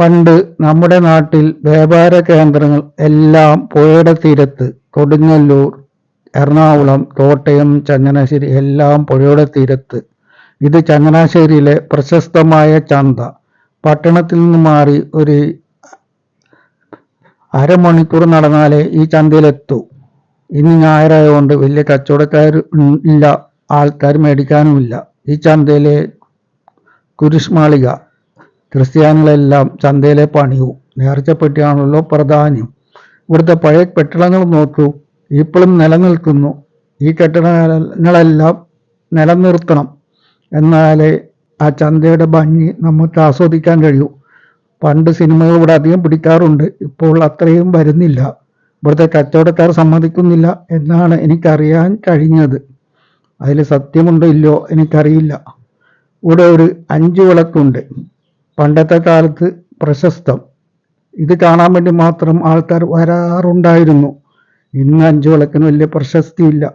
പണ്ട് നമ്മുടെ നാട്ടിൽ വ്യാപാര കേന്ദ്രങ്ങൾ എല്ലാം പുഴയുടെ തീരത്ത് കൊടുങ്ങല്ലൂർ എറണാകുളം കോട്ടയം ചങ്ങനാശ്ശേരി എല്ലാം പുഴയുടെ തീരത്ത്. ഇത് ചങ്ങനാശ്ശേരിയിലെ പ്രശസ്തമായ ചന്ത. പട്ടണത്തിൽ നിന്ന് മാറി ഒരു അരമണിക്കൂർ നടന്നാലേ ഈ ചന്തയിലെത്തൂ. ഇന്ന് ഞായറായതുകൊണ്ട് വലിയ കച്ചവടക്കാർ ഇല്ല ആൾക്കാർ മേടിക്കാനുമില്ല. ഈ ചന്തയിലെ കുരിശ്മാളിക ക്രിസ്ത്യാനികളെല്ലാം ചന്തയിലെ പണിയൂ. നേർച്ചപ്പെട്ടിയാണല്ലോ പ്രധാനം ഇവിടുത്തെ പഴയ കെട്ടിടങ്ങൾ നോക്കൂ. ഇപ്പോഴും നിലനിൽക്കുന്നു. ഈ കെട്ടിടങ്ങളെല്ലാം നിലനിർത്തണം. എന്നാലേ ആ ചന്തയുടെ ഭംഗി നമുക്ക് ആസ്വദിക്കാൻ കഴിയൂ. പണ്ട് സിനിമകൾ ഇവിടെ അധികം പിടിക്കാറുണ്ട്. ഇപ്പോൾ അത്രയും വരുന്നില്ല. ഇവിടുത്തെ കച്ചവടക്കാർ സമ്മതിക്കുന്നില്ല എന്നാണ് എനിക്കറിയാൻ കഴിഞ്ഞത്. അതിൽ സത്യമുണ്ടോ ഇല്ലയോ എനിക്കറിയില്ല. ഇവിടെ ഒരു അഞ്ച് വിളക്കുണ്ട്. പണ്ടത്തെ കാലത്ത് പ്രശസ്തം. ഇത് കാണാൻ വേണ്ടി മാത്രം ആൾക്കാർ വരാറുണ്ടായിരുന്നു. ഇന്ന് അഞ്ചു വിളക്കിന് വലിയ പ്രശസ്തിയില്ല.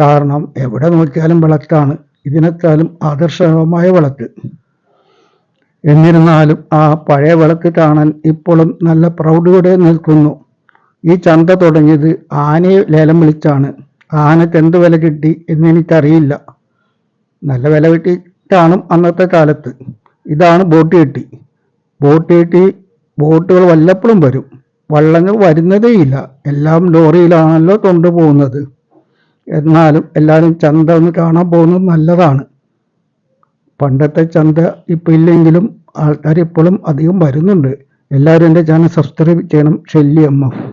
കാരണം എവിടെ നോക്കിയാലും വിളക്കാണ്. ഇതിനേക്കാളും ആദർശമായ വിളക്ക്. എന്നിരുന്നാലും ആ പഴയ വിളക്ക് കാണാൻ ഇപ്പോഴും നല്ല പ്രൗഢിയോടെ നിൽക്കുന്നു. ഈ ചന്ത തുടങ്ങിയത് ആനയെ ലേലം വിളിച്ചാണ്. ആനക്ക് എന്ത് വില കിട്ടി എന്ന് എനിക്കറിയില്ല. നല്ല വില കിട്ടി കാണും അന്നത്തെ കാലത്ത്. ഇതാണ് ബോട്ട് കെട്ടി ബോട്ട് കെട്ടി ബോട്ടുകൾ വല്ലപ്പോഴും വരും. വള്ളങ്ങൾ വരുന്നതേയില്ല എല്ലാം ലോറിയിലാണല്ലോ കൊണ്ടുപോകുന്നത്. എന്നാലും എല്ലാവരും ചന്ത ഒന്ന് കാണാൻ പോകുന്നത് നല്ലതാണ്. പണ്ടത്തെ ചന്ത ഇപ്പം ഇല്ലെങ്കിലും ആൾക്കാർ ഇപ്പോഴും അധികം വരുന്നുണ്ട്. എല്ലാവരും എന്റെ ചാനൽ സബ്സ്ക്രൈബ് ചെയ്യണം. Shelly M F.